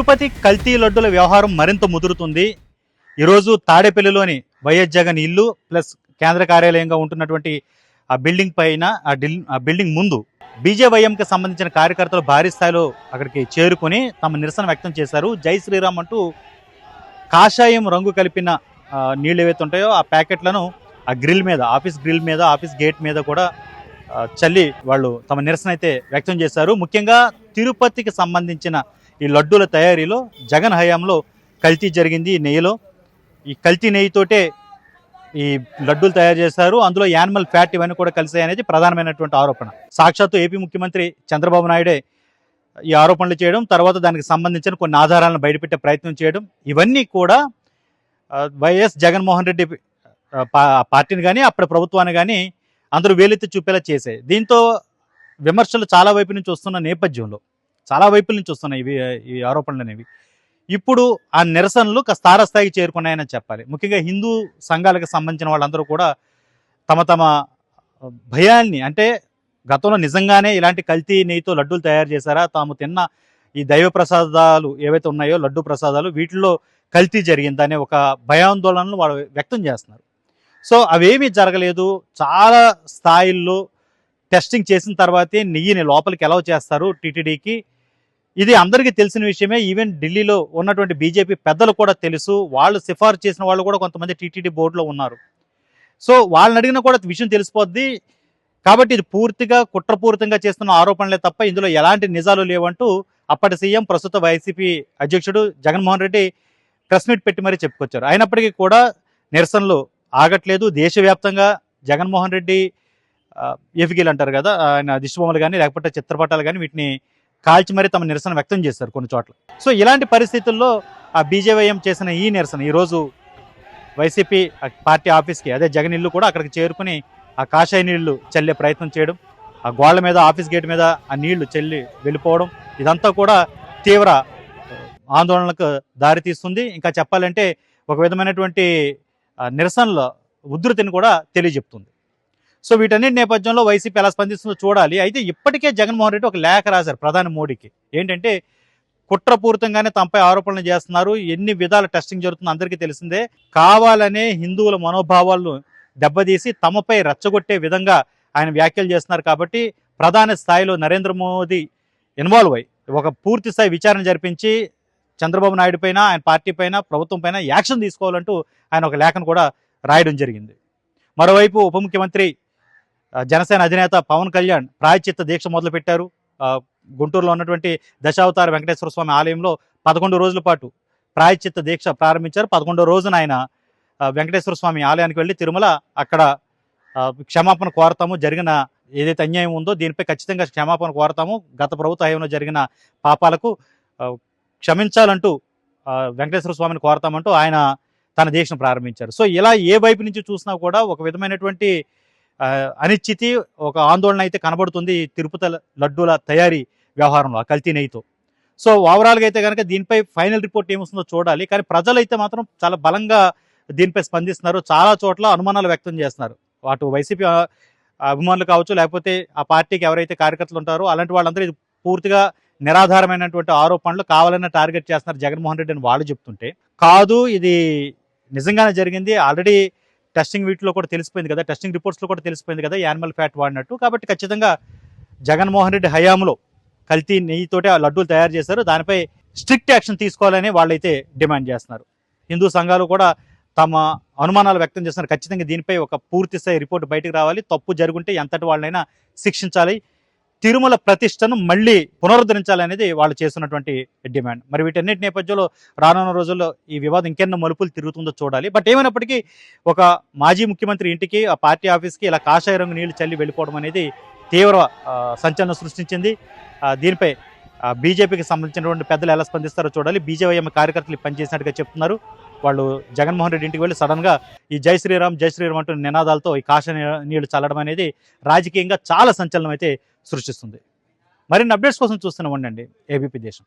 తిరుపతి కల్తీ లడ్డుల వ్యవహారం మరింత ముదురుతుంది. ఈరోజు తాడేపల్లిలోని వైఎస్ జగన్ ఇల్లు ప్లస్ కేంద్ర కార్యాలయంగా ఉంటున్నటువంటి ఆ బిల్డింగ్ పైన ఆ ఆ బిల్డింగ్ ముందు బీజేవైఎంకి సంబంధించిన కార్యకర్తలు భారీ స్థాయిలో అక్కడికి చేరుకొని తమ నిరసన వ్యక్తం చేశారు. జై శ్రీరామ్ అంటూ కాషాయం రంగు కలిపిన నీళ్ళు ఏవైతే ఉంటాయో ఆ ప్యాకెట్లను ఆ గ్రిల్ మీద ఆఫీస్ గ్రిల్ మీద ఆఫీస్ గేట్ మీద కూడా చల్లి వాళ్ళు తమ నిరసన అయితే వ్యక్తం చేశారు. ముఖ్యంగా తిరుపతికి సంబంధించిన ఈ లడ్డూల తయారీలో జగన్ హయాంలో కల్తీ జరిగింది ఈ నెయ్యిలో. ఈ కల్తీ నెయ్యితోటే ఈ లడ్డూలు తయారు చేశారు. అందులో యానిమల్ ఫ్యాట్ ఇవన్నీ కూడా కలిసాయి అనేది ప్రధానమైనటువంటి ఆరోపణ. సాక్షాత్తు ఏపీ ముఖ్యమంత్రి చంద్రబాబు నాయుడే ఈ ఆరోపణలు చేయడం తర్వాత దానికి సంబంధించిన కొన్ని ఆధారాలను బయటపెట్టే ప్రయత్నం చేయడం ఇవన్నీ కూడా వైఎస్ జగన్మోహన్ రెడ్డి పా- పార్టీని కానీ అప్పటి ప్రభుత్వాన్ని కానీ అందరూ వేలెత్తి చూపేలా చేశాయి. దీంతో విమర్శలు చాలా వైపు నుంచి వస్తున్న నేపథ్యంలో చాలా వైపుల నుంచి వస్తున్నాయి ఇవి ఈ ఆరోపణలు అనేవి. ఇప్పుడు ఆ నిరసనలు స్థారస్థాయికి చేరుకున్నాయని చెప్పాలి. ముఖ్యంగా హిందూ సంఘాలకు సంబంధించిన వాళ్ళందరూ కూడా తమ తమ భయాల్ని అంటే గతంలో నిజంగానే ఇలాంటి కల్తీ నెయ్యితో లడ్డూలు తయారు చేశారా తాము తిన్న ఈ దైవ ప్రసాదాలు ఏవైతే ఉన్నాయో లడ్డు ప్రసాదాలు వీటిలో కల్తీ జరిగిందనే ఒక భయాందోళనలు వాళ్ళు వ్యక్తం చేస్తున్నారు. సో అవేమీ జరగలేదు. చాలా స్థాయిల్లో టెస్టింగ్ చేసిన తర్వాతే నెయ్యిని లోపలికి ఎలా చేస్తారు టీటీడీకి. ఇది అందరికీ తెలిసిన విషయమే. ఈవెన్ ఢిల్లీలో ఉన్నటువంటి బీజేపీ పెద్దలు కూడా తెలుసు. వాళ్ళు సిఫార్సు చేసిన వాళ్ళు కూడా కొంతమంది టీటీడీ బోర్డులో ఉన్నారు. సో వాళ్ళని అడిగినా కూడా విషయం తెలిసిపోద్ది. కాబట్టి ఇది పూర్తిగా కుట్రపూరితంగా చేస్తున్న ఆరోపణలే తప్ప ఇందులో ఎలాంటి నిజాలు లేవంటూ అప్పటి సీఎం ప్రస్తుత వైసీపీ అధ్యక్షుడు జగన్మోహన్ రెడ్డి ప్రెస్ మీట్ పెట్టి మరీ చెప్పుకొచ్చారు. అయినప్పటికీ కూడా నిరసనలు ఆగట్లేదు. దేశవ్యాప్తంగా జగన్మోహన్ రెడ్డి ఆ, ఎఫికీలు అంటారు కదా ఆయన దిష్టిబొమ్మలు కానీ లేకపోతే చిత్రపటాలు కానీ వీటిని కాల్చి మరీ తమ నిరసన వ్యక్తం చేస్తారు కొన్ని చోట్ల. సో ఇలాంటి పరిస్థితుల్లో ఆ బీజేవైఎం చేసిన ఈ నిరసన ఈరోజు వైసీపీ పార్టీ ఆఫీస్కి అదే జగన్ ఇల్లు కూడా అక్కడికి చేరుకుని ఆ కాషాయ నీళ్ళు చల్లే ప్రయత్నం చేయడం ఆ గోళ్ళ మీద ఆఫీస్ గేట్ మీద ఆ నీళ్ళు చెల్లి వెళ్ళిపోవడం ఇదంతా కూడా తీవ్ర ఆందోళనలకు దారితీస్తుంది ఇంకా చెప్పాలంటే ఒక విధమైనటువంటి నిరసనల ఉధృతిని కూడా తెలియజెప్తుంది. సో వీటన్నిటి నేపథ్యంలో వైసీపీ ఎలా స్పందిస్తుందో చూడాలి. అయితే ఇప్పటికే జగన్మోహన్ రెడ్డి ఒక లేఖ రాశారు ప్రధాని మోడీకి. ఏంటంటే కుట్రపూరితంగానే తమపై ఆరోపణలు చేస్తున్నారు. ఎన్ని విధాల టెస్టింగ్ జరుగుతుందో అందరికీ తెలిసిందే. కావాలనే హిందువుల మనోభావాలను దెబ్బతీసి తమపై రెచ్చగొట్టే విధంగా ఆయన వ్యాఖ్యలు చేస్తున్నారు కాబట్టి ప్రధాన స్థాయిలో నరేంద్ర మోదీ ఇన్వాల్వ్ అయ్యి ఒక పూర్తి స్థాయి విచారణ జరిపించి చంద్రబాబు నాయుడు పైన ఆయన పార్టీ పైన ప్రభుత్వం పైన యాక్షన్ తీసుకోవాలంటూ ఆయన ఒక లేఖను కూడా రాయడం జరిగింది. మరోవైపు ఉప ముఖ్యమంత్రి జనసేన అధినేత పవన్ కళ్యాణ్ ప్రాయచిత్త దీక్ష మొదలుపెట్టారు. గుంటూరులో ఉన్నటువంటి దశావతార వెంకటేశ్వర స్వామి ఆలయంలో పదకొండు రోజుల పాటు ప్రాయచిత్త దీక్ష ప్రారంభించారు. పదకొండో రోజున ఆయన వెంకటేశ్వర స్వామి ఆలయానికి వెళ్ళి తిరుమల అక్కడ క్షమాపణ కోరతాము. జరిగిన ఏదైతే అన్యాయం ఉందో దీనిపై ఖచ్చితంగా క్షమాపణ కోరతాము. గత ప్రభుత్వ జరిగిన పాపాలకు క్షమించాలంటూ వెంకటేశ్వర స్వామిని కోరతామంటూ ఆయన తన దీక్షను ప్రారంభించారు. సో ఇలా ఏ వైపు నుంచి చూసినా కూడా ఒక విధమైనటువంటి అనిశ్చితి ఒక ఆందోళన అయితే కనబడుతుంది తిరుపతి లడ్డూల తయారీ వ్యవహారంలో కల్తీ నెయ్యితో. సో ఓవరాల్గా అయితే కనుక దీనిపై ఫైనల్ రిపోర్ట్ ఏమొస్తుందో చూడాలి. కానీ ప్రజలైతే మాత్రం చాలా బలంగా దీనిపై స్పందిస్తున్నారు. చాలా చోట్ల అనుమానాలు వ్యక్తం చేస్తున్నారు. అటు వైసీపీ అభిమానులు కావచ్చు లేకపోతే ఆ పార్టీకి ఎవరైతే కార్యకర్తలు ఉంటారో అలాంటి వాళ్ళందరూ ఇది పూర్తిగా నిరాధారమైనటువంటి ఆరోపణలు కావాలన్న టార్గెట్ చేస్తున్నారు జగన్మోహన్ రెడ్డి అని వాళ్ళు చెప్తుంటే. కాదు ఇది నిజంగానే జరిగింది. ఆల్రెడీ టెస్టింగ్ వీటిలో కూడా తెలిసిపోయింది కదా టెస్టింగ్ రిపోర్ట్స్లో కూడా తెలిసిపోయింది కదా యానిమల్ ఫ్యాట్ వాడినట్టు. కాబట్టి ఖచ్చితంగా జగన్మోహన్ రెడ్డి హయాంలో కల్తీ నెయ్యితోటే ఆ లడ్డూలు తయారు చేశారు. దానిపై స్ట్రిక్ట్ యాక్షన్ తీసుకోవాలని వాళ్ళైతే డిమాండ్ చేస్తున్నారు. హిందూ సంఘాలు కూడా తమ అనుమానాలు వ్యక్తం చేస్తున్నారు. ఖచ్చితంగా దీనిపై ఒక పూర్తి స్థాయి రిపోర్ట్ బయటకు రావాలి. తప్పు జరుగుంటే ఎంతటి వాళ్ళనైనా శిక్షించాలి. తిరుమల ప్రతిష్టను మళ్ళీ పునరుద్ధరించాలనేది వాళ్ళు చేస్తున్నటువంటి డిమాండ్. మరి వీటన్నిటి నేపథ్యంలో రానున్న రోజుల్లో ఈ వివాదం ఇంకెన్నో మలుపులు తిరుగుతుందో చూడాలి. బట్ ఏమైనప్పటికీ ఒక మాజీ ముఖ్యమంత్రి ఇంటికి ఆ పార్టీ ఆఫీస్కి ఇలా కాషాయ రంగు నీళ్ళు చల్లి వెళ్ళిపోవడం అనేది తీవ్ర సంచలనం సృష్టించింది. దీనిపై బీజేపీకి సంబంధించినటువంటి పెద్దలు ఎలా స్పందిస్తారో చూడాలి. బీజేవైఎం కార్యకర్తలు పనిచేసినట్టుగా చెప్తున్నారు. వాళ్ళు జగన్మోహన్ రెడ్డి ఇంటికి వెళ్ళి సడన్గా ఈ జై శ్రీరామ్ జై శ్రీరామ్ అంటూ నినాదాలతో ఈ కాషాయ నీళ్ళు చల్లడం అనేది రాజకీయంగా చాలా సంచలనం అయితే సృష్టిస్తుంది. మరిన్ని అప్డేట్స్ కోసం చూస్తూనే ఉండండి. ఏబీపీ దేశం.